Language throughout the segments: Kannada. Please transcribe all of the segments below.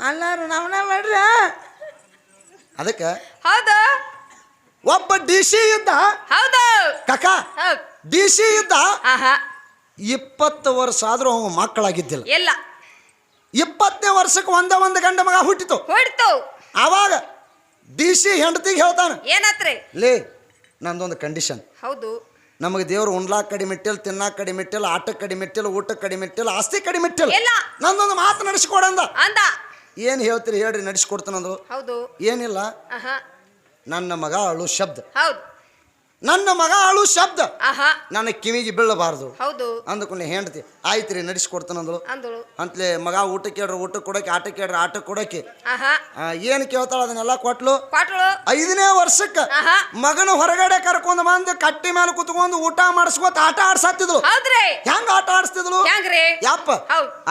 ಅಲ್ಲಾರು ನಾವನ ಮಾಡ್ರಿ? ಅದಕ್ಕೆ ಹೌದು. ಒಬ್ಬ ಡಿ ಸಿ ಇದ್ದ ಹೌದು. ಕಕ್ಕ ಡಿ ಸಿ ಇದ್ದ ಇಪ್ಪತ್ತು ವರ್ಷ ಆದ್ರೂ ಅವ ಮಕ್ಕಳಾಗಿದ್ದಿಲ್ಲ. ಎಲ್ಲ ಇಪ್ಪತ್ತನೇ ವರ್ಷಕ್ಕೆ ಒಂದ ಒಂದು ಗಂಡ ಮಗ ಹುಟ್ಟಿತು. ಹುಟ್ಟಿತು. ಆವಾಗ ಡಿ ಸಿ ಹೆಂಡತಿಗೆ ಹೇಳ್ತಾನೆ ಏನತ್ರಿ? ಲೇ ನಂದೊಂದು ಕಂಡೀಷನ್. ಹೌದು. ನಮಗೆ ದೇವ್ರು ಉಣ್ಲಾಕ್ ಕಡಿಮೆ ಇಟ್ಟಿಲ್ಲ ತಿನ್ನಾಕ್ ಕಡಿಮೆ ಇಟ್ಟಿಲ್ಲ ಆಟಕ್ಕೆ ಕಡಿಮೆ ಇಟ್ಟಿಲ್ಲ ಊಟಕ್ಕೆ ಕಡಿಮೆ ಇಟ್ಟಿಲ್ಲ ಆಸ್ತಿ ಕಡಿಮೆ ಇಟ್ಟಿಲ್ಲ ಇಲ್ಲ. ನಂದೊಂದು ಮಾತು ನಡೆಸ್ಕೊಡಂದ ಅಂದ. ಏನು ಹೇಳ್ತೀರಿ ಹೇಳ್ರಿ ನಡೆಸ್ಕೊಡ್ತಾನಂದ್ರು ಹೌದು. ಏನಿಲ್ಲ. ನನ್ನ ಮಗ ಅಳು ಶಬ್ದ. ಹೌದು. ನನ್ನ ಮಗ ಅಳು ಶಬ್ದ. ಆಹಾ. ನನ್ನ ಕಿವಿಗೆ ಬೀಳಬಾರ್ದು. ಹೌದು. ಅಂದ್ಕೊಂಡು ಹೆಂಡತಿ ಆಯ್ತ್ರಿ ರೀ ನಡೆಸ್ಕೊಡ್ತಾನಂದ್ರು ಅಂದಳು. ಅಂತಲೇ ಮಗ ಊಟ ಕೇಳ್ರಿ ಊಟ ಕೊಡಕ್ಕೆ ಆಟ ಕೇಳ್ರಿ ಆಟ ಕೊಡಕ್ಕೆ. ಏನ್ ಏನು ಕೇಳ್ತಾಳ ಅದನ್ನೆಲ್ಲ ಕೊಟ್ಲು. ಕ್ವಾಟ್ರು ಐದನೇ ವರ್ಷಕ್ಕೆ ಆಹಾ. ಮಗನ ಹೊರಗಡೆ ಕರ್ಕೊಂಡ್ ಬಂದು ಕಟ್ಟಿ ಮೇಲೆ ಕುತ್ಕೊಂಡು ಊಟ ಮಾಡಿಸ್ಕೊತ ಆಟ ಆಡ್ಸಾತಿದ್ಲು. ಹೌದ್ರಿ. ಹೆಂಗ ಆಟ ಆಡಿಸ್ತಿದ್ಲು? ಹೆಂಗ್ರಿ? ಯಪ್ಪ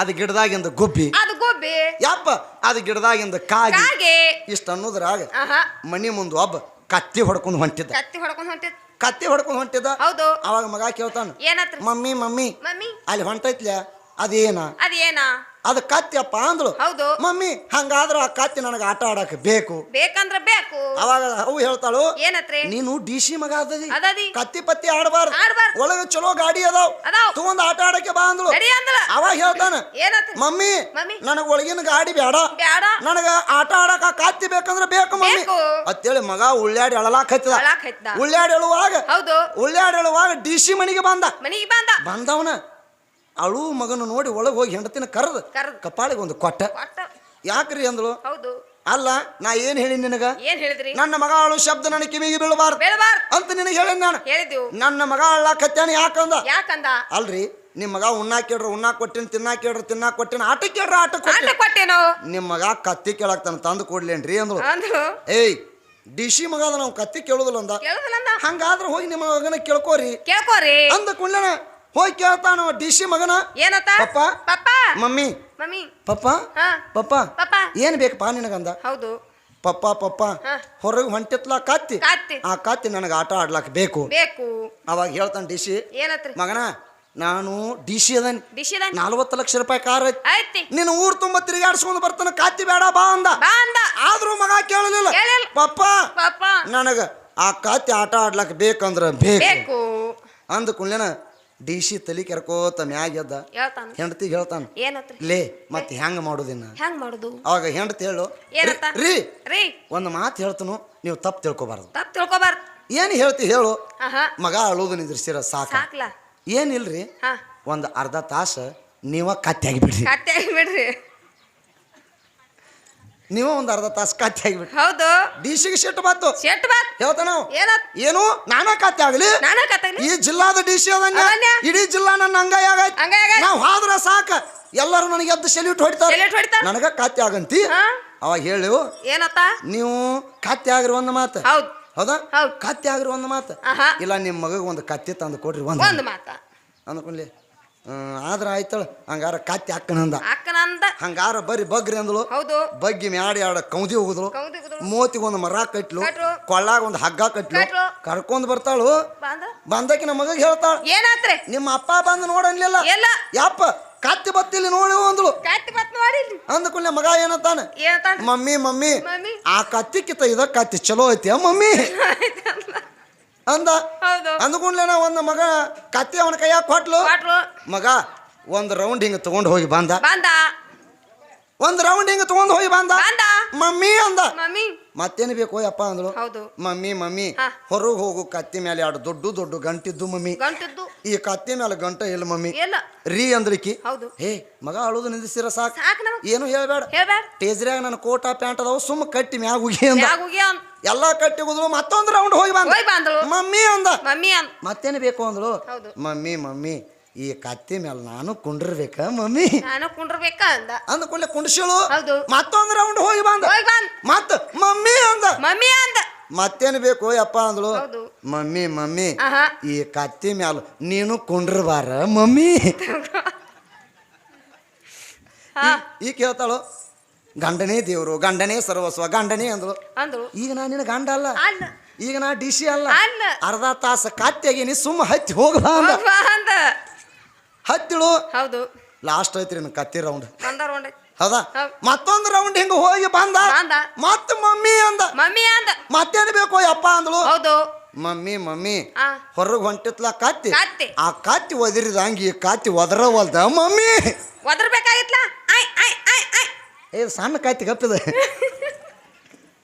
ಅದು ಗಿಡದಾಗಿಂದ ಗುಬ್ಬಿ. ಅದು ಗುಬ್ಬಿ. ಯಪ್ಪ ಅದು ಗಿಡದಾಗಿಂದ ಕಾಗಿ. ಇಷ್ಟ ಅನ್ನೋದ್ರಾಗ ಮನಿ ಮುಂದೆ ಒಬ್ಬ ಕತ್ತಿ ಹೊಡ್ಕೊಂಡು ಹೊಂಟಿದ್ದ. ಕತ್ತಿ ಹೊಡ್ಕೊಂಡು ಹೊಂಟಿದ್ ಕತ್ತಿ ಹೊಡ್ಕೊಂಡು ಹೊಂಟಿದ್ದ. ಹೌದು. ಅವಾಗ ಮಗ ಕೇಳ್ತಾನ ಏನತ್ರ? Mummy mummy mummy? ಅಲ್ಲಿ ಹೊಂಟೈತ್ಲ ಅದೇನ? ಅದೇನ? ಅದು ಕತ್ತಿಯಪ್ಪ ಅಂದಳು. ಹೌದು. ಮಮ್ಮಿ ಹಂಗಾದ್ರೆ ಆ ಕತ್ತಿ ನನಗೆ ಆಟ ಆಡಕ್ಕೆ ಬೇಕು. ಬೇಕಂದ್ರೆ ಬೇಕು. ಅವಾಗ ಅವು ಹೇಳ್ತಾಳು ಏನತ್ರಿ? ನೀನು ಡಿ ಸಿ ಮಗ ಅದದಿ ಅದದಿ. ಕತ್ತಿ ಪತ್ತಿ ಆಡಬಾರ್ದು. ಆಡ್ಬಾರ್ದು. ಒಳಗೆ ಚಲೋ ಗಾಡಿ ಅದಾವ್. ಅದಾವ್. ತಗೊಂಡ್ ಆಟ ಆಡಕ್ಕೆ ಬಾ ಅಂದ್ಳು. ಅವಾಗ ಹೇಳ್ತಾನ ಏನತ್ರಿ? Mummy mummy. ನನಗ ಒಳಗಿನ ಗಾಡಿ ಬೇಡ ಬ್ಯಾಡ. ನನಗ ಆಟ ಆಡಕ ಕತ್ತಿ ಬೇಕಂದ್ರೆ ಬೇಕು ಮಮ್ಮಿ. ಬೇಕು. ಅಂತೇಳಿ ಮಗ ಉಳ್ಳಾಡಿ ಅಳಲಾಕ್ ಹತ್ತಿದ ಉಳ್ಳಾಡಿ ಹೇಳುವಾಗ ಹೌದು. ಉಳ್ಳಾಡಿ ಅಳುವಾಗ ಡಿ ಸಿ ಮನೆಗೆ ಬಂದ. ಮನಿಗೆ ಬಂದ. ಬಂದವನ. ಅಳು ಮಗನ ನೋಡಿ ಒಳಗೆ ಹೋಗಿ ಹೆಂಡತಿನ ಕರೆದು ಕರ್ದ್. ಕಪಾಳಿಗೆ ಒಂದು ಕೊಟ್ಟ. ಯಾಕ್ರೀ ಯಾಕ್ರಿ ಅಂದ್ಲು ಹೌದು. ಅಲ್ಲ ನಾ ಏನ್ ಹೇಳಿ ನಿನಗ? ಏನ್ ಹೇಳಿದ್ರಿ? ನನ್ನ ಮಗ ಅಳು ಶಬ್ದ ನನ್ನ ಕಿವಿಗೆ ಬೀಳಬಾರ್ದು. ಅಂತ ನಿನಗೆ ಹೇಳಿ ನಾನು. ಹೇಳಿದೆವು. ನನ್ನ ಮಗ ಅಳ್ಳಾಕತ್ಯಾನ ಯಾಕಂದ? ಯಾಕಂದ? ಅಲ್ರಿ ನಿಮ್ಮ ಮಗ ಉಣ್ಣಾ ಕೇಳ್ರ ಉಣ್ಣಾ ಕೊಟ್ಟಿನ ತಿನ್ನಾ ಕೇಳ್ರ ತಿನ್ನಾ ಕೊಟ್ಟಿನ ಆಟ ಕೇಳ್ರ ಆಟ ಆಟ ಕೊಟ್ಟಿನ? ಕೊಟ್ಟೇನು ನಿಮ್ಮ ಮಗ ಕತ್ತಿ ಕೇಳಾಕ್ತಾನ ತಂದು ಕೊಡ್ಲೇನ್ರಿ ಅಂದ್ಳು. ಅಂದ್ರು ಏಯ್ ಡಿ ಸಿ ಮಗ ಅದ ನಾವು ಕತ್ತಿ ಕೇಳುದಿಲ್ಲ ಅಂದ. ಕೇಳುದಿಲ್ಲ ಅಂದ. ಹಂಗಾದ್ರೆ ಹೋಗಿ ನಿಮ್ಮ ಮಗನ ಕೇಳ್ಕೋರಿ. ಕೇಳ್ಕೋರಿ. ಅಂದ ಕುಳ್ಳನ ಹೋಗಿ ಕೇಳ್ತಾನ ಡಿ ಸಿ ಮಗನ? ಏನತ್ತ? Papa? Papa? Mummy? Mummy. Papa? ಹಾ. ಪಪ್ಪ? ಪಪ್ಪ. ಏನ್ ಬೇಕಪ್ಪ ನಿನಗಂದ? ಹೌದು. ಪಪ್ಪ ಪಪ್ಪ. ಹೊರಗೆ ಹೊಂಟಿತ್ಲ ಕತ್ತಿ? ಕಾತಿ ಆ ಕತ್ತಿ ನನಗೆ ಆಟ ಆಡ್ಲಾಕ್ ಬೇಕು. ಬೇಕು. ಅವಾಗ ಹೇಳ್ತಾನ ಡಿ ಸಿ ಏನತ್ರಿ? ಮಗನ ನಾನು ಡಿ ಸಿ ಅದನ್. ಡಿಶಿದ ನಲ್ವತ್ತು ಲಕ್ಷ ರೂಪಾಯಿ ಕಾರ್ ಐತಿ. ನಿನ್ನ ಊರ್ ತುಂಬ ತಿರುಗಾಡ್ಸ್ಕೊಂಡು ಬರ್ತಾನ ಕತ್ತಿ ಬೇಡ ಬಾ ಅಂದ. ಬಾ ಅಂದ. ಆದ್ರೂ ಮಗ ಕೇಳಲಿಲ್ಲ. ಕೇಳಿಲ್ಲ. ಪಪ್ಪ ಪಪ್ಪ. ನನಗ ಆ ಕತ್ತಿ ಆಟ ಆಡ್ಲಕ್ ಬೇಕಂದ್ರ ಬೇಕು. ಬೇಕು. ಅಂದ ಕುಳ್ಳೆನ ಡಿ ಸಿ ತಲಿ ಕೆರ್ಕೋತ ಮ್ಯಾಗ ಎದ್ದ. ಹೇಳ್ತಾನ. ಹೆಂಡತಿಗೆ ಹೇಳ್ತಾನ. ಏನತ್ರಿ ಲೇ ಮತ್ತೆ ಹೆಂಗ್ ಮಾಡುದಿನ್ನ ಹೆಂಗ್ ಮಾಡುದು? ಅವಾಗ ಹೆಂಡತಿ ಹೇಳು? ರೀ ರೀ ಒಂದು ಮಾತು ಹೇಳ್ತನು ನೀವು ತಪ್ಪು ತಿಳ್ಕೊಬಾರ್ದು. ತಪ್ಪು ತಿಳ್ಕೊಬಾರ್ದು. ಏನು ಹೇಳ್ತಿ ಹೇಳು. ಮಗ ಅಳುದು ನಿಂದ್ರಿಸಿರ ಸಾಕ. ಸಾಕ್ಲ. ಏನಿಲ್ರಿ? ಒಂದು ಅರ್ಧ ತಾಸು ನೀವ ಕತ್ತೆ ಆಗಿಬಿಡ್ರಿ ಕತ್ತೆ ಬಿಡ್ರಿ. ನೀವ ಒಂದು ಅರ್ಧ ತಾಸು ಕಾತಿ ಆಗ್ಬೇಕು. ಹೌದು. ಡಿಸಿಗೆ ಶೆಟ್ ಬಾತು. ಶೆಟ್ ಬಾತ್. ಹೇಳ್ತಾನ ಏನು? ನಾನಾ ಕಾತಿ ಆಗಲಿ? ನಾನ ಕತ್ತೆ ಈ ಜಿಲ್ಲಾದ ಡಿಸಿ ಅದನ್ನ ಅದನ್ಯ? ಇಡೀ ಜಿಲ್ಲಾ ನನ್ನ ಅಂಗೈ ಆಗೈತಿ. ನಾವು ಹಾದ್ರೆ ಸಾಕ. ಎಲ್ಲರೂ ನನಗೆ ಎದ್ದು ಸೆಲ್ಯೂಟ್ ಹೊಡಿತಾರೆ? ನನಗ ಕಾತಿ ಆಗಂತಿ. ಅವಾಗ ಹೇಳು ಏನತ್ತ? ನೀವು ಕಾತಿ ಆಗ್ರಿ ಒಂದು ಮಾತು. ಹೌದು. ಹೌದಾ? ಹೌದು. ಕತ್ತಿ ಆಗ್ರಿ ಒಂದು ಮಾತು. ಇಲ್ಲ ನಿಮ್ಮ ಮಗಗೆ ಒಂದು ಕತ್ತಿ ತಂದು ಕೊಡ್ರಿ ಒಂದು ಮಾತು ಮಾತ. ಅಂದ್ಕೊಂಡ್ಲಿ. ಆದ್ರ ಆಯ್ತಳ. ಹಂಗಾರ ಕತ್ತಿ ಅಕ್ಕನಂದ ಅಕ್ಕನಂದ ಹಂಗಾರ ಬರಿ ಬಗ್ರಿ ಅಂದಳು ಹೌದು. ಬಗ್ಗಿ ಮ್ಯಾಡಿ ಆಡ ಕೌದಿ ಹೋಗುದಳು ಕುದ್ರು ಮೂತಿಗೆ ಒಂದು ಮರ ಕಟ್ಲು. ಕೊಳ್ಳಾಗ ಒಂದು ಹಗ್ಗ ಕಟ್ಲು. ಕರ್ಕೊಂಡ್ ಬರ್ತಾಳು. ಬಂದ? ಬಂದಕ್ಕೆ ನಮ್ಮ ಮಗ ಹೇಳ್ತಾಳ. ಏನಾತ್ರಿ? ನಿಮ್ಮ ಅಪ್ಪ ಬಂದು ನೋಡನ್ಲಿಲ್ಲ. ಎಲ್ಲ ಯಪ್ಪ ಕತ್ತಿ ಬತ್ತಿಲ್ಲಿ ನೋಡಿ ಅಂದಳು ಅಂದ್ಕೊಂಡ್ಲೆ ಮಗ ಏನತ್ತಾನೆ ಏನಂತ ಮಮ್ಮಿ ಮಮ್ಮಿ ಆ ಕತ್ತಿ ಕಿತ್ತ ಇದ ಕತ್ತಿ ಚಲೋ ಐತಿ ಮಮ್ಮಿ. ಅಂದ? ಹೌದು. ಅಂದ್ಕೊಂಡ್ಲೇನ ಒಂದು ಮಗ ಕತ್ತಿ ಅವನ ಕೈಯಾಗ ಕೊಟ್ಲು. ಮಗ ಒಂದು ರೌಂಡ್ ಹಿಂಗ ತಗೊಂಡ್ ಹೋಗಿ ಬಂದ. ಬಂದ. ಒಂದು ರೌಂಡ್ ಹಿಂಗ ತಗೊಂಡ್ ಹೋಗಿ ಬಂದ. ಬಂದ. ಮಮ್ಮಿ ಅಂದ. ಮಮ್ಮಿ. ಮತ್ತೇನು ಬೇಕು ಯಪ್ಪ ಅಂದ್ಲು ಹೌದು. ಮಮ್ಮಿ ಮಮ್ಮಿ ಹಾ. ಹೊರಗೆ ಹೋಗು ಕತ್ತಿ ಮೇಲೆ ಎರಡು ದೊಡ್ಡ ದೊಡ್ಡ ಗಂಟಿದ್ದು ಮಮ್ಮಿ. ಗಂಟದ್ದು. ಈ ಕತ್ತಿ ಮೇಲೆ ಗಂಟ ಇಲ್ಲ ಮಮ್ಮಿ. ಎಲ್ಲ ರೀ ಅಂದ್ರಿಕಿ. ಹೌದು. ಹೇ ಮಗ ಅಳುದು ನಿಂದಿಸಿರ ಸಾಕು. ಸಾಕ್ ನಮಗ್. ಏನು ಹೇಳ್ಬೇಡ. ಹೇಳ್ಬೇಡ. ಟೇಜ್ರ್ಯಾಗ ನನ್ನ ಕೋಟ ಪ್ಯಾಂಟ್ ಅದಾವ ಸುಮ್ಮ ಕಟ್ಟಿ ಮ್ಯಾಗ ಉಗಿ ಅಂದ್. ಎಲ್ಲಾ ಕಟ್ಟಿ ಹೋದ್ರು ಮತ್ತೊಂದು ರೌಂಡ್ ಹೋಗಿ ಬಂದ ಬಂದಳು ಮಮ್ಮಿ ಅಂದ. ಮಮ್ಮಿ ಅಂದ್. ಮತ್ತೇನು ಬೇಕು ಅಂದಳು ಹೌದು. ಮಮ್ಮಿ ಮಮ್ಮಿ ಈ ಕತ್ತಿ ಮೇಲೆ ನಾನು ಕುಂಡಿರ್ಬೇಕ ಮಮ್ಮಿ? ನಾನು ಕುಂಡ್ರಬೇಕ ಅಂದ. ಅಂದ್ಕೊಳ್ಳೆ ಕುಂಡಿಸಳು. ಹೌದು. ಮತ್ತೊಂದು ರೌಂಡ್ ಹೋಗಿ ಬಂದ. ಬಂದ್. ಮತ್ತ ಮಮ್ಮಿ ಅಂದ. ಮಮ್ಮಿ ಅಂದ. ಮತ್ತೇನು ಬೇಕು ಯಪ್ಪ ಅಂದಳು ಹೌದು. ಮಮ್ಮಿ ಮಮ್ಮಿ ಆಹಾ. ಈ ಕತ್ತಿ ಮ್ಯಾಲ ನೀನು ಕುಂಡ್ರಬಾರ ಮಮ್ಮಿ? ಹಾ ಈ ಕೇಳ್ತಾಳು. ಗಂಡನೇ ದೇವರು ಗಂಡನೇ ಸರ್ವಸ್ವ ಗಂಡನೇ ಅಂದಳು. ಅಂದ್ರು ಈಗ ನಾನು ನಿನ್ನ ಗಂಡ ಅಲ್ಲ. ಈಗ ನಾ ಡಿ ಸಿ ಅಲ್ಲ. ಅನ್ನ ಅರ್ಧ ತಾಸ ಕತ್ತೆಗೆ ನೀ ಸುಮ್ಮ ಹತ್ತಿ ಹೋಗಬಾ ಅಂದ. ಹೋಗ್ಬಾ ಅಂದ. ಹತ್ತಿಳು. ಹೌದು. ಲಾಸ್ಟ್ ಐತ್ರಿ ನನ್ ಕತ್ತಿ ರೌಂಡ್ ಬಂದ ರೌಂಡ್ ಹೌದಾ? ಹೌದ್. ಮತ್ತೊಂದು ರೌಂಡ್ ಹಿಂಗ ಹೋಗಿ ಬಂದ. ಬಂದ. ಮತ್ತ ಮಮ್ಮಿ ಅಂದ. ಮಮ್ಮಿ ಅಂದ. ಮತ್ತೇನ್ ಬೇಕು ಅಪ್ಪ ಅಂದಳು. ಹೌದು. Mummy mummy. ಆ. ಹೊರಗೆ ಹೊಂಟಿತ್ಲ ಕತ್ತಿ. ಕತ್ತಿ. ಆ ಕತ್ತಿ ಒದಿರಿದಂಗ ಈ ಕತ್ತಿ ಒದರವಲ್ದ ಮಮ್ಮಿ. ಒದರ್ಬೇಕಾಗಿತ್ಲ? ಆಯ್ ಆಯ್ ಆಯ್. ಏ ಸಣ್ಣ ಕತ್ತಿ ಕಪ್ಪಿದೆ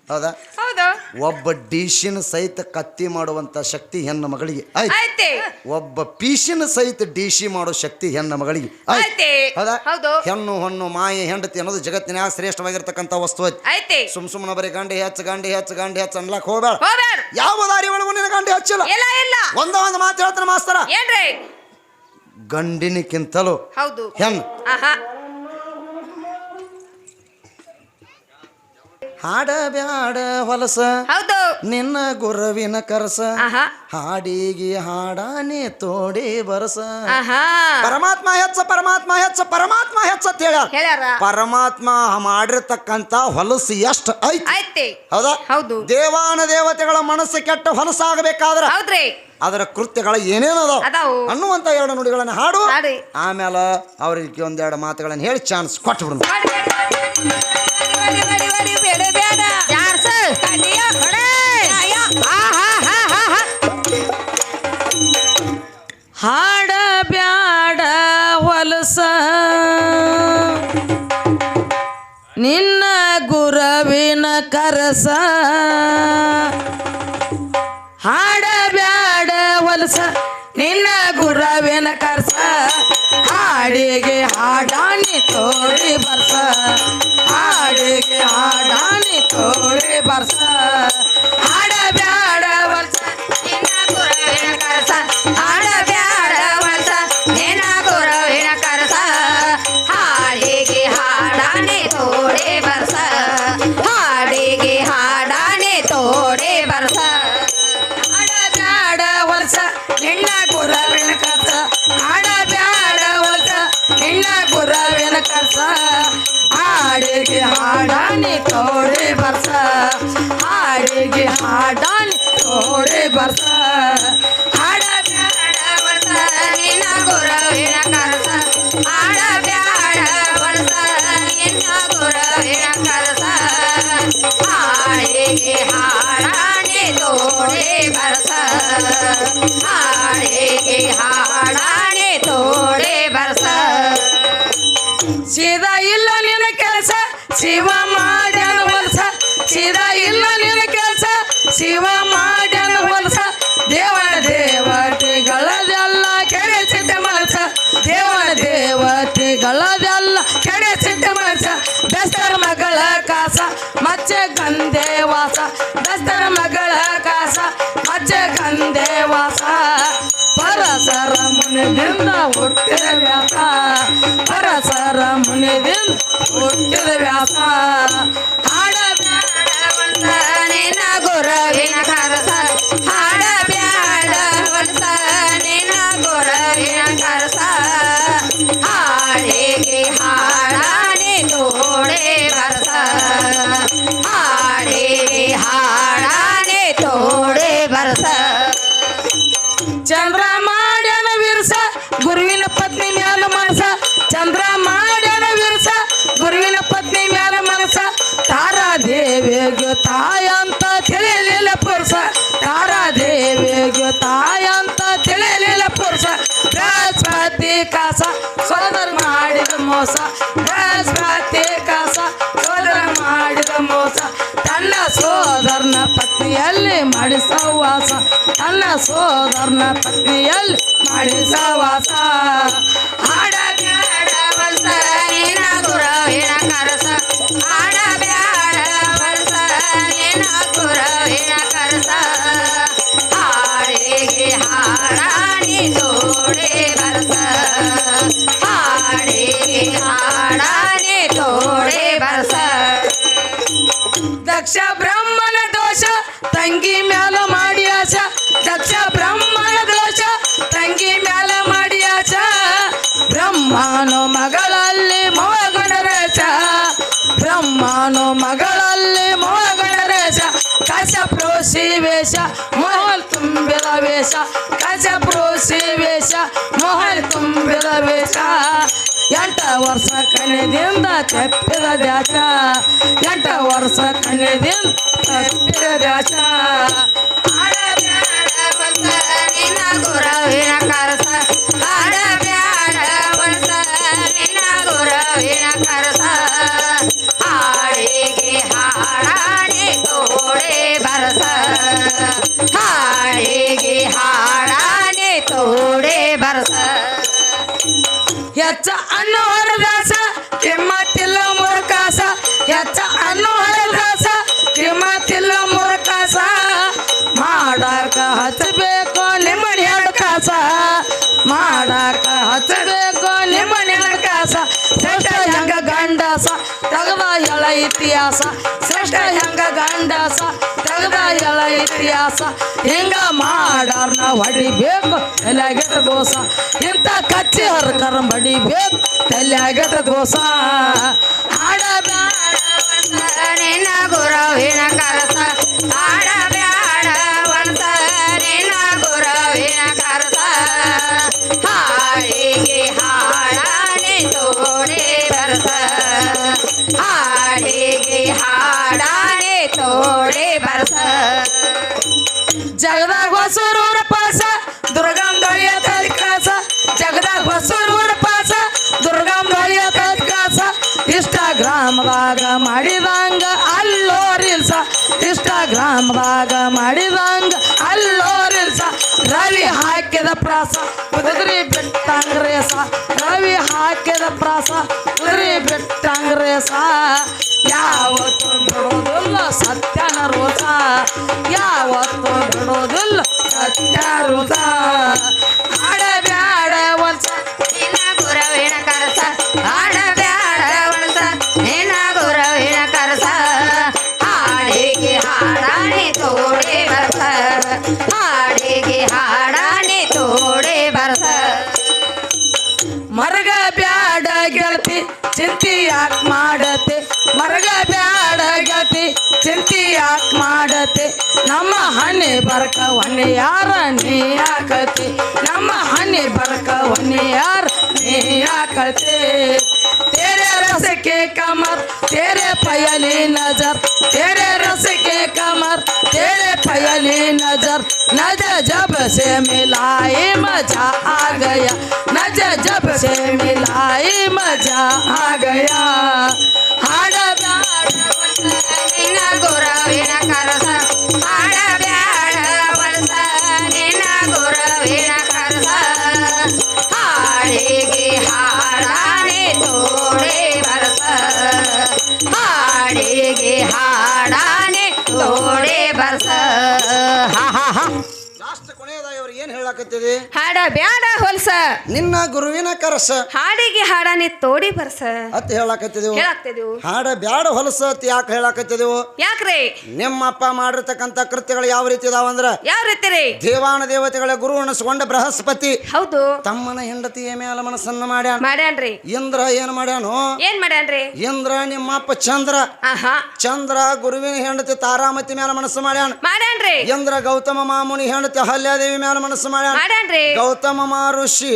ಹೌದಾ? ಹೌದು. ಒಬ್ಬ ಡಿಶಿನ ಸಹಿತ ಕತ್ತಿ ಮಾಡುವಂತ ಶಕ್ತಿ ಹೆಣ್ಣು ಮಗಳಿಗೆ. ಆಯ್ತು. ಒಬ್ಬ ಪೀಶಿನ ಸಹಿತ ಡಿಶಿ ಮಾಡೋ ಶಕ್ತಿ ಹೆಣ್ಣು ಮಗಳಿಗೆ. ಆಯ್ತ್. ಹೌದಾ? ಹೌದು. ಹೆಣ್ಣು ಹೊಣ್ಣು ಮಾಯೆ ಹೆಂಡತಿ ಅನ್ನೋದು ಜಗತ್ತಿನ ಶ್ರೇಷ್ಠವಾಗಿರ್ತಕ್ಕಂಥ ವಸ್ತು ಐತಿ ಸುಮ್ ಸುಮ್ಮನೆ ಬರೀ ಗಂಡಿ ಹೆಚ್ಚು ಗಂಡಿ ಹೆಚ್ಚು ಗಂಡಿ ಹೆಚ್ಚು ಅನ್ಲಕ್ ಹೋಗ್ಬೇಡ. ಹೋಗ್ಬೇಡ. ಯಾವ ದಾರಿ ಒಳಗೂ ನಿನ್ನ ಗಂಡಿ ಹಚ್ಚಿಲ್ಲ. ಇಲ್ಲ ಇಲ್ಲ. ಒಂದ ಒಂದು ಮಾತು ಹೇಳ್ತಾನೆ ಮಾಸ್ತರ. ಏನ್ರಿ? ಗಂಡಿನಕ್ಕಿಂತಲೂ ಹೌದು. ಹೆಣ್ಣು. ಹಾಡ ಬ್ಯಾಡ ಹೊಲಸ. ಹೌದು. ನಿನ್ನ ಗುರವಿನ ಕರಸ. ಹಾಡಿಗಿ ಹಾಡಾನೆ ತೋಡಿ ಬರಸ. ಪರಮಾತ್ಮ ಹೆಚ್ಚ ಪರಮಾತ್ಮ ಹೆಚ್ಚ ಪರಮಾತ್ಮ ಹೆಚ್ಚ ಅಂತ ಹೇಳ್ಯಾರ. ಪರಮಾತ್ಮ ಮಾಡಿರ್ತಕ್ಕಂತ ಹೊಲಸು ಎಷ್ಟು ಐತಿ. ಹೌದಾ? ಹೌದು. ದೇವಾನ ದೇವತೆಗಳ ಮನಸ್ಸು ಕೆಟ್ಟ ಹೊಲಸಾಗಬೇಕಾದ್ರ ಹೌದ್ರಿ. ಅದರ ಕೃತ್ಯಗಳ ಏನೇನು ಅದಾವ? ಅನ್ನುವಂತ ಎರಡು ನುಡಿಗಳನ್ನ ಹಾಡು. ಆಮೇಲೆ ಅವ್ರಿಗೆ ಒಂದೆರಡು ಮಾತುಗಳನ್ನ ಹೇಳಿ ಚಾನ್ಸ್ ಕೊಟ್ಟು ಬಿಡು ಯಾರು ಸರ್? ಹಾ, ಹಾ. ಹಾಡ ಬ್ಯಾಡ ಹೊಲಸ. ನಿನ್ನ ಗುರವಿನ ಕರಸ. ಹಾಡಾನಿ ತೋಡಿ ಹಾಡಿಗೆ ಹಾಡಾನಿ ತೋಡಿ ಬರ್ಸ ಹಾಡಿಗೆ ಹಾಡಾನಿ ತೋಡಿ ಬರ್ಸ ಹಾಡ ಬ್ಯಾಡ ವಲ್ಸ, ನಿನ್ನ ಗುರುವಿನ ಕರಸ, ಹಾಡಬ್ಯಾಡ ವಲ್ಸ, ನಿನ್ನ ಗುರುವಿನ ಕರಸ, ಹಾಡಿಗೆ ಹಾಡಾನೆ ತೋಡೆ ಬರ್ಸ, ಹಾಡಿಗೆ ಹಾಡಾನೆ ಶಿವ ಮಾಡ್ಯಾನ ಹೊಲಸ, ಸೀದಾ ಇಲ್ಲ ನಿನ್ನ ಕೆಲಸ. ಶಿವ ಮಾಡ್ಯಾನ ಹೊಲಸ ದೇವನ ದೇವತೆಗಳದೆಲ್ಲ ಕೆಡಿಸಿಟ್ಟ ಮಾಡ್ಸ ದೇವನ ದೇವತೆಗಳದೆಲ್ಲ ಕೆಡಿಸಿಟ್ಟ ಮಾಡ್ಸ ದಸ್ತರ ಮಗಳ ಕಾಸ, ಮಚ್ಚೆ ಗಂಧೆ ವಾಸ. ದಸ್ತರ ಮಗಳ ಕಾಸ, ಮಚ್ಚೆ ಗಂಧೆ ವಾಸ. ಪರಸರ ಮುನಿದಿಂದ ಹುಟ್ಟಿದ ವ್ಯಾಸ ಪರಸರ ಮುನಿದಿಂದ ಹುಟ್ಟಿದ ವ್ಯಾಸ. ಹಾಡ ವಲ್ಸ, ನಿನ್ನ ಗುರುವಿನ ಕರಸ, ಹಾಡಬ್ಯಾಡ ವಲ್ಸ, ನಿನ್ನ ಗುರವಿನ ಕರಸ, ಹಾಡಿಗೆ ಹಾಡಾನೆ ತೋಡೆ ಬರಸ ಹಾಡಿಗೆ ಹಾಡಾನೆ ತೋಡೆ ಬರಸ ಚಂದ್ರ ವಿರಸ ಗುರುವಿನ ಪತ್ನಿ ದೇವಿಗೆ ತಾಯ ಅಂತ ತಿಳಿಯಲಿಲ್ಲ ಪುರುಷ. ತಾರಾ ದೇವಿಗೆ ತಾಯ ಅಂತ ತಿಳಿಯಲಿಲ್ಲ ಪುರುಷ. ಬೃಹಸ್ಪತಿ ಕಾಸ, ಸೋದರ ಮಾಡಿದ ಮೋಸ. ಬೃಹಸ್ಪತಿ ಕಾಸ, ಸೋದರ ಮಾಡಿದ ಮೋಸ. ತನ್ನ ಸೋದರನ ಪತ್ನಿಯಲ್ಲಿ ಮಾಡಿ ವಾಸ. ತನ್ನ ಸೋದರನ ಪತ್ನಿಯಲ್ಲಿ ಮಾಡಿ ವಾಸ. ಹಾಡಬ್ಯಾಡ ವೇಷ, ಮೋಹಲ್ ತುಂಬಿದ ವೇಷ ಕಸ ಪ್ರೋಸಿ ವೇಷ ಮೋಹಲ್ ತುಂಬಿದ ವೇಷ. ಎಂಟ ವರ್ಷ ಕಣ್ಣಿದಿಂದ ತಪ್ಪಿದ ದ್ಯಾಸ, ಎಂಟ ವರ್ಷ ಕಣ್ಣಿದಿಂದ ತಪ್ಪಿದ ಒಂದ ನಿನ್ನ ಗುರವಿನ ಕರಸ, ಆಡಬ್ಯಾಡ ಒಂದ ನಿನ್ನ ಗುರವಿನ ಕರಸ. ಗಂಡಸ ತಗಬ ಎಳ ಇತಿಹಾಸ, ಶ್ರೇಷ್ಠ ಹೆಂಗ ಗಂಡಸ, ತಗಬ ಎಳ ಇತಿಹಾಸ. ಹಿಂಗ ಮಾಡಾರ್ನ ಹೊಡಿಬೇಕು ತಲೆಗೆಟ ದೋಸ. ಇಂಥ ಕಚ್ಚಿ ಹರ್ಕರ ಬಡಿಬೇಕು ತಲೆಗೆಟ ದೋಸ. ಆಡಬೇಡ ನಿನ್ನ ಗುರವಿನ ಕರಸ. ಆಡಬ್ಯಾಡ ಒಂದ ನಿನ್ನ ಗುರುವಿನ ಕರಸ. ತೋಡೆ ಬರಸ. ಜಗದಾಗ ಹೊಸೂರೂರ ಪಾಸ, ದುರ್ಗಾಂ ದೊಳೆಯ ಕಾಸ ಜಗದಾಗ ಹೊಸೂರೂರ ಪಾಸ, ದುರ್ಗಂ ದೊಳೆಯ ಕಾಸ ಇನ್ಸ್ಟಾಗ್ರಾಮ್ದಾಗ ಮಾಡಿದಂಗ ಅಲ್ಲೋ ರೀಲ್ಸ ಇನ್ಸ್ಟಾಗ್ರಾಮ್ದಾಗ ಮಾಡಿದಂಗ ಅಲ್ಲೋ ರೀಲ್ಸ ರವಿ ಹಾಕಿದ ಪ್ರಾಸ ಕುದುರೆ ಬಿಟ್ಟಂಗ್ರೇಸ. ರವಿ ಹಾಕಿದ ಪ್ರಾಸ ಕುದುರೆ ಬಿಟ್ಟಂಗ್ರೇಸ. ಯಾವತ್ತು ಬಿಡೋದಿಲ್ಲ ಸತ್ಯನ ರೋಸ ಯಾವತ್ತು ಬಿಡೋದಿಲ್ಲ ಸತ್ಯ ಹಣ್ಣಿ ಬರ್ಕ ಒನ್ನೆ ಯಾರ ನೀ ಯಾಕತಿ ನಮ್ಮ ಹಣ್ಣಿ ಬರ್ಕ ಒನ್ನೆ ಯಾರ ನೀ ಯಾಕತೆ तेरे रस के कमर तेरे पयली नजर तेरे रस के कमर तेरे पयली नजर नजर जब से मिलाई मजा आ गया नजर जब से मिलाई मजा आ गया हाड़ ನಿನ್ನ ಹಾಡಿಗೆ ಹಾಡಾನೆ ತೋಡೆ ಬರ್ಸ. ಹಾ ಹಾ ಹಾ. ಹೇಳಕತ್ತಿದೆ ಹಾಡ ಬ್ಯಾಡ ಹೊಲ್ಸ. ನಿನ್ನ ಗುರುವಿನ ಕರಸ. ಹಾಡಿಗೆ ಹಾಡನೆ ತೋಡಿ ಬರ್ಸ. ಅತ್ ಹೇಳಕತ್ತಿದೆವು. ಹಾಡ ಬ್ಯಾಡ ಹೊಲಸ ಅತ್ ಯಾಕೆ ಹೇಳಕತ್ತಿದೆವು? ಯಾಕ್ರಿ? ನಿಮ್ಮ ಅಪ್ಪ ಮಾಡಿರ್ತಕ್ಕಂತ ಕೃತ್ಯಗಳು ಯಾವ ರೀತಿ ಇದಾವಂದ್ರ ಯಾವ ರೀತಿ ರೀ ದೇವಾನ ದೇವತೆಗಳ ಗುರು ಅನಿಸ್ಕೊಂಡ ಬೃಹಸ್ಪತಿ. ಹೌದು. ತಮ್ಮನ ಹೆಂಡತಿಯ ಮೇಲೆ ಮನಸ್ಸನ್ನ ಮಾಡ್ಯಾನ. ಮಾಡ್ಯಾನ್ರಿ. ಇಂದ್ರ ಏನ್ ಮಾಡ್ಯಾನು? ಏನ್ ಮಾಡ್ಯಾನ್ರಿ? ಇಂದ್ರ ನಿಮ್ಮಪ್ಪ ಚಂದ್ರ. ಆಹಾ. ಚಂದ್ರ ಗುರುವಿನ ಹೆಂಡತಿ ತಾರಾಮತಿ ಮೇಲೆ ಮನಸ್ಸು ಮಾಡ್ಯಾನ. ಮಾಡ್ಯಾನ್ರಿ. ಇಂದ್ರ ಗೌತಮ ಮಾಮುನಿ ಹೆಂಡತಿ ಹಲ್ಯಾದೇವಿ ಮೇಲೆ ಮನಸ್ಸು ಮಾಡ್ಯಾನ. ಗೌತಮ ಮಹರ್ಷಿ.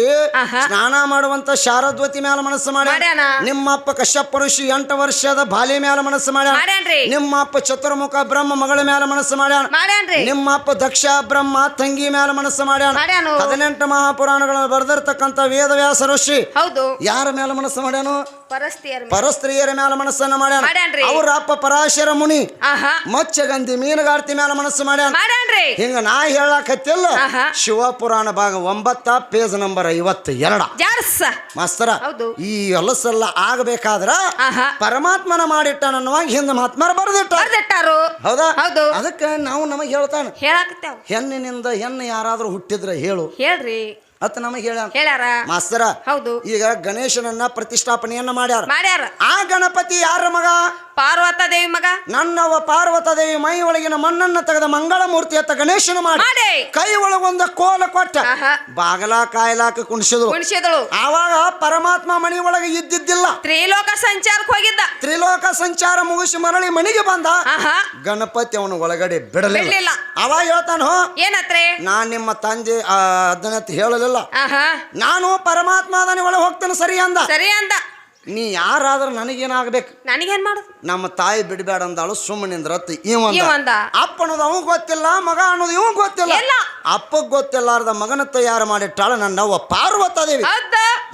ಸ್ನಾನ ಮಾಡುವಂತ ಶಾರದ್ವತಿ ಮ್ಯಾಲ ಮನಸ್ಸು ಮಾಡ್ಯಾನ? ನಿಮ್ಮ ಅಪ್ಪ ಕಶ್ಯಪ ಋಷಿ ಎಂಟು ವರ್ಷದ ಬಾಲಿ ಮ್ಯಾಲ ಮನಸ್ಸು ಮಾಡ್ಯಾನ? ನಿಮ್ಮ ಅಪ್ಪ ಚತುರ್ಮುಖ ಬ್ರಹ್ಮ ಮಗಳ ಮ್ಯಾಲ ಮನಸ್ಸು ಮಾಡ್ಯಾನ? ನಿಮ್ಮ ಅಪ್ಪ ದಕ್ಷ ಬ್ರಹ್ಮ ತಂಗಿ ಮ್ಯಾಲ ಮನಸ್ಸು ಮಾಡ್ಯಾನ? ಮಾಡ್ಯಾನು. ಹದಿನೆಂಟು ಮಹಾಪುರಾಣಗಳನ್ನು ಬರೆದಿರ್ತಕ್ಕಂಥ ವೇದವ್ಯಾಸ ಋಷಿ ಹೌದು. ಯಾರ ಮ್ಯಾಲ ಮನಸ್ಸು ಮಾಡ್ಯಾನು? ಪರಸ್ತ್ರೀಯರ ಮೇಲೆ. ಮನಸ್ಸನ್ನ ಮಾಡ್ಯಾನ. ಮಾಡ್ಯಾನ್ರಿ. ಅವ್ರ ಅಪ್ಪ ಪರಾಶರ ಮುನಿ. ಮತ್ಸ್ಯಗಂಧಿ ಮೀನುಗಾರ್ತಿ ಮೇಲೆ ಮನಸ್ಸು ಮಾಡ್ಯಾನ. ಮಾಡ್ಯಾನ್ರಿ. ಹಿಂಗ ನಾ ಹೇಳಕತ್ತಿಲ್ಲ. ಶಿವಪುರಾಣ ಭಾಗ ಒಂಬತ್ತ ಪೇಜ್ ನಂಬರ್ ಐವತ್ತ ಎರಡ ಮಾಸ್ತರ. ಈ ಹೊಲಸೆಲ್ಲ ಆಗಬೇಕಾದ್ರ ಪರಮಾತ್ಮನ ಮಾಡಿಟ್ಟನ ಅನ್ನುವಾಗ ಹಿಂದ ಮಹಾತ್ಮರ ಬರೆದಿಟ್ಟ ಬರ್ದಿಟ್ಟಾರು. ಹೌದಾ? ಹೌದು. ಅದಕ್ಕೆ ನಾವು ನಮಗೆ ಹೇಳ್ತಾನೆ. ಹೇಳಾಕತ್ತೇವ್. ಹೆಣ್ಣಿನಿಂದ ಹೆಣ್ಣು ಯಾರಾದ್ರೂ ಹುಟ್ಟಿದ್ರೆ ಹೇಳು. ಹೇಳ್ರಿ. ಅತ್ ನಮಗೆ ಹೇಳ ಹೇಳ್ಯಾರ? ಮಾಸ್ತರ ಹೌದು. ಈಗ ಗಣೇಶನನ್ನ ಪ್ರತಿಷ್ಠಾಪನೆಯನ್ನ ಮಾಡ್ಯಾರ. ಮಾಡ್ಯಾರ. ಆ ಗಣಪತಿ ಯಾರ ಮಗ? ಪಾರ್ವತ ದೇವಿ ಮಗ? ನನ್ನವ ಪಾರ್ವತ ದೇವಿ ಮೈ ಒಳಗಿನ ಮಣ್ಣನ್ನ ತೆಗೆದ ಮಂಗಳ ಮೂರ್ತಿ ಅತ್ತ ಗಣೇಶನ ಮಾಡಿ. ಮಾಡಿ. ಕೈ ಒಳಗೊಂದ ಕೋಲ ಕೊಟ್ಟ. ಆಹಾ. ಬಾಗಲ ಕಾಯಲಾಕ ಕುಣಿಸಿದ್ರು. ಕುಣಿಸಿದಳು ಆವಾಗ ಪರಮಾತ್ಮ ಮಣಿ ಒಳಗೆ ಇದ್ದಿದ್ದಿಲ್ಲ. ತ್ರಿಲೋಕ ಸಂಚಾರಕ್ಕೆ ಹೋಗಿದ್ದ. ತ್ರಿಲೋಕ ಸಂಚಾರ ಮುಗಿಸಿ ಮರಳಿ ಮನೆಗೆ ಬಂದ. ಆಹಾ. ಗಣಪತಿ ಅವನು ಒಳಗಡೆ ಬಿಡಲಿಲ್ಲ. ಅವ ಅವಾಗ ಹೇಳ್ತಾನೋ? ಏನತ್ರೆ? ನಾನ್ ನಿಮ್ಮ ತಂದೆ ಆ, ಅದನ್ನ ಹೇಳಲಿಲ್ಲ. ಆಹಾ. ನಾನು ಪರಮಾತ್ಮ ಅದನ್ನ ಒಳಗೆ ಹೋಗ್ತೇನೆ ಸರಿ ಅಂದ. ಸರಿ ಅಂದ. ನೀ ಯಾರಾದ್ರೂ ನನಗೇನಾಗ್ಬೇಕು? ನನಗೇನ್ ಮಾಡುದು? ನಮ್ಮ ತಾಯಿ ಬಿಡಬೇಡ ಅಂದಾಳು ಸುಮ್ಮನಿಂದ್ರತ್ ಇವಂದ. ಅಪ್ಪ ಅನ್ನೋದು ಅವ್ ಗೊತ್ತಿಲ್ಲ ಮಗ ಅನ್ನೋದು ಇವ್ ಗೊತ್ತಿಲ್ಲ. ಇಲ್ಲ. ಅಪ್ಪಗ್ ಗೊತ್ತಿಲ್ಲಾರ್ದ ಮಗನ ತಯಾರು ಮಾಡಿಟ್ಟಾಳ ನನ್ನವ್ವ ಪಾರ್ವತ ದೇವಿ.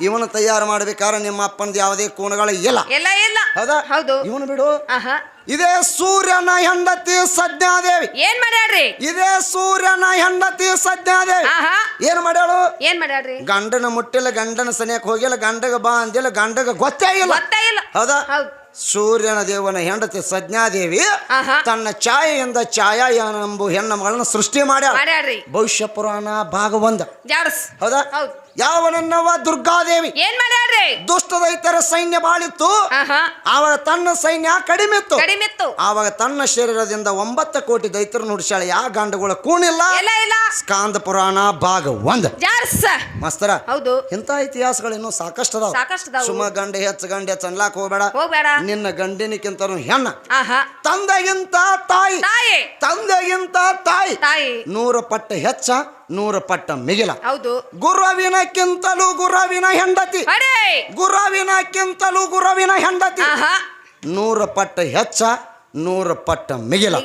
ಇವನ ತಯಾರು ಮಾಡ್ಬೇಕಾದ್ರೆ ನಿಮ್ಮ ಅಪ್ಪನದು ಯಾವುದೇ ಕೋಣಗಳ ಇಲ್ಲ ಇಲ್ಲ. ಹೌದಾ? ಹೌದು. ಇವನು ಬಿಡು. ಆಹಾ. ಇದೇ ಸೂರ್ಯನ ಹೆಂಡತಿ ಸಜ್ಞಾದೇವಿ. ಏನ್ ಮಾಡ್ಯಾಡ್ರಿ ಇದೇ ಸೂರ್ಯನ ಹೆಂಡತಿ ಸಜ್ಞಾದೇವಿ. ಆಹಾ. ಏನ್ ಮಾಡ್ಯಾಳು? ಏನ್ ಮಾಡ್ಯಾಡ್ರಿ ಗಂಡನ ಮುಟ್ಟಿಲ್ಲ ಗಂಡನ ಸನಿಯಕ್ ಹೋಗಿಲ್ಲ ಗಂಡಗ ಬಾ ಅಂದಿಲ್ಲ ಗಂಡಗ ಗೊತ್ತೇ ಇಲ್ಲ. ಗೊತ್ತೇ ಇಲ್ಲ. ಹೌದಾ? ಹೌದು. ಸೂರ್ಯನ ದೇವನ ಹೆಂಡತಿ ಸಜ್ಞಾದೇವಿ ಆಹಾ. ತನ್ನ ಛಾಯೆಯಿಂದ ಛಾಯಾ ಎಂಬ ಹೆಣ್ಣು ಮಗಳನ್ನ ಸೃಷ್ಟಿ ಮಾಡ್ಯಾಳ. ಮಾಡ್ಯಾಡ್ರಿ ಭವಿಷ್ಯ ಪುರಾಣ ಭಾಗ ಒಂದ. ಜಾಡ್ಸ್ ಹೌದಾ? ಹೌದು. ಯಾವನನ್ನವ ದುರ್ಗಾದೇವಿ? ಏನ್ ಮಾಡ್ಯಾರ್ರಿ? ದುಷ್ಟ ದೈತರ ಸೈನ್ಯ ಬಾಳಿತ್ತು. ಆವಾಗ ತನ್ನ ಸೈನ್ಯ ಕಡಿಮೆ ಇತ್ತು. ಕಡಿಮೆ ಇತ್ತು. ಆವಾಗ ತನ್ನ ಶರೀರದಿಂದ ಒಂಬತ್ತು ಕೋಟಿ ದೈತ್ಯರು ನುಡಿಸಾಳೆ ಯಾ ಗಂಡುಗಳ ಕೂಣಿಲ್ಲ? ಇಲ್ಲ ಇಲ್ಲ. ಸ್ಕಾಂದ ಪುರಾಣ ಭಾಗ ಒಂದ್. ಮಸ್ತರ ಮಾಸ್ತರ ಹೌದು. ಇಂಥ ಇತಿಹಾಸಗಳು ಇನ್ನೂ ಸಾಕಷ್ಟು ಅದಾವ ಸಾಕಷ್ಟು ಅದಾವು. ಸುಮ ಗಂಡ ಹೆಚ್ಚ ಗಂಡ ಹೆಚ್ಚ ಅನ್ಲಾಕ್ ಹೋಗ್ಬೇಡ. ಹೋಗ್ಬೇಡ. ನಿನ್ನ ಗಂಡಿನಕ್ಕಿಂತ ಹೆಣ್ಣ. ಆಹಾ. ತಂದೆಗಿಂತ ತಾಯಿ. ತಾಯಿ. ತಂದೆಗಿಂತ ತಾಯಿ. ತಾಯಿ. ನೂರು ಪಟ್ಟ ಹೆಚ್ಚ. ನೂರು ಪಟ್ಟ ಮಿಗಿಲ. ಹೌದು. ಗುರುವಿನಕ್ಕಿಂತಲೂ ಗುರುವಿನ ಹೆಂಡತಿ. ಗುರುವಿನಕ್ಕಿಂತಲೂ ಗುರುವಿನ ಹೆಂಡತಿ. ನೂರ ಪಟ್ಟ ಹೆಚ್ಚ ನೂರ ಪಟ್ಟ ಮಿಗಿಲ.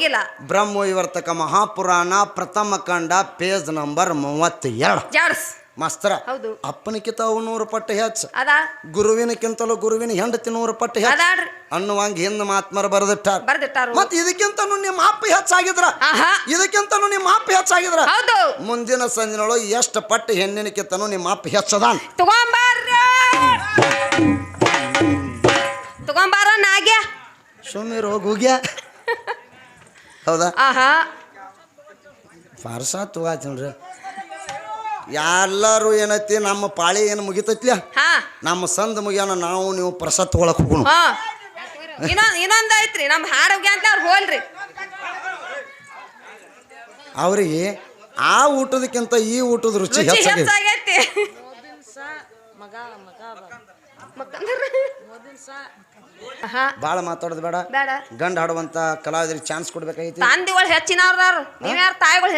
ಬ್ರಹ್ಮ ವಿವರ್ತಕ ಮಹಾಪುರಾಣ ಪ್ರಥಮ ಕಂಡ ಪೇಜ್ ನಂಬರ್ ಮೂವತ್ತೆರಡು. ಮಾಸ್ತರ ಅಪ್ಪನಕ್ಕಿಂತ ಅವು ನೂರು ಪಟ್ಟು ಹೆಚ್ಚ. ಗುರುವಿನಕ್ಕಿಂತಲೂ ಗುರುವಿನ ಹೆಂಡತಿ ನೂರು ಪಟ್ಟು ಹೆಚ್ಚ. ಅನ್ನುವಂಗ ಹಿಂದ್ ಮಾತ್ಮರ ಬರೆದಿಟ್ಟಾರ. ಮತ್ ಇದಕ್ಕಿಂತನೂ ನಿಮ್ಮ ಅಪ್ಪ ಹೆಚ್ಚಾಗಿದ್ರ. ಆಹಾ. ಇದಕ್ಕಿಂತನೂ ನಿಮ್ಮ ಅಪ್ಪ ಹೆಚ್ಚಾಗಿದ್ರ. ಮುಂದಿನ ಸಂಜಿನೊಳಗೆ ಎಷ್ಟು ಪಟ್ಟು ಹೆಣ್ಣಿನಕ್ಕಿಂತನೂ ನಿಮ್ಮ ಅಪ್ಪ ಹೆಚ್ಚದ ತಗೊಂಬಾರ ನಾಗ್ಯ. ಸುಮ್ಮೀರ್ ಹೋಗಿ ಹೋಗ್ಯ. ಹೌದಾ? ಪಾರ್ಸ ತಗೋತೀನ್ರಿ. ಎಲ್ಲರೂ ಏನೈತಿ ನಮ್ಮ ಪಾಳಿ ಏನು ಮುಗಿತೈತ್ಲ? ಹಾ. ನಮ್ಮ ಸಂದ ಮುಗಿಯೋಣ ನಾವು ನೀವು ಪ್ರಸಾದ್ ತಗೊಳಕ್ ಹೋಗೋಣ. ಹಾ. ಇನ್ನೊಂದ್ ಇನ್ನೊಂದ್ ಐತ್ರಿ ನಮ್ ಹಾಡೋಗ್ಯ ಅಂತ ಅವ್ರು ಹೋಲ್ರಿ. ಅವ್ರಿಗೆ ಆ ಊಟದಕ್ಕಿಂತ ಈ ಊಟದ ರುಚಿ ರುಚಿ ಹೆಚ್ಚಾಗಿದೆ ಹೆಚ್ಚಾಗೈತಿ? ಆಹಾ ಭಾಳ ಮಾತಾಡೋದು ಬೇಡ. ಬೇಡ. ಗಂಡ ಹಾಡುವಂತ ಕಲಾವಿದರಿಗೆ ಚಾನ್ಸ್ ಕೊಡ್ಬೇಕಾಗೈತಿ. ತಂದಿಗಳು ಹೆಚ್ಚಿನವ್ರದಾರು. ನೀವ್ಯಾರ ತಾಯಿಗಳು